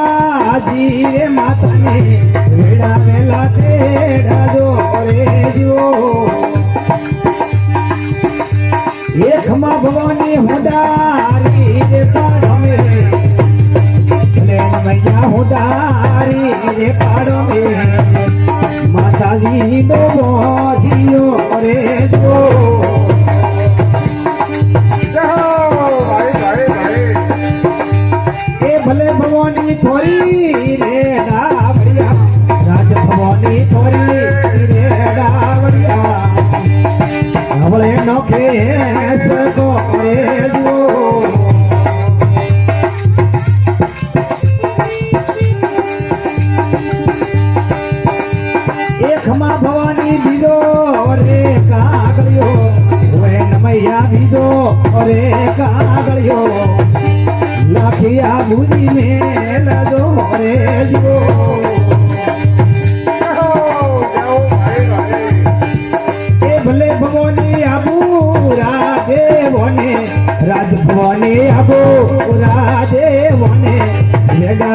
માતાજી રે માતાને વેડા વેલા તેડા જો રે જો એકમાં ભવાની હોદારી રે પાડો મે મૈયા હોદારી રે પાડો મે માતાજી દો બોધિયો રે લાખિયા ભૂજી મેલ દો રે જો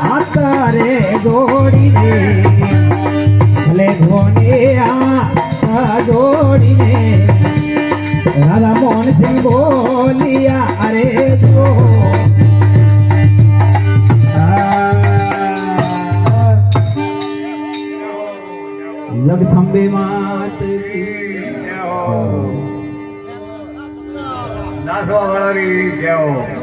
મૈયા હાથ રે જોડીને, ભલે ધોને આ જોડીને, રાધા મોહન સિંહ બોલિયા, અરે જો જગથંબે માત નાસવા વાળાની જય.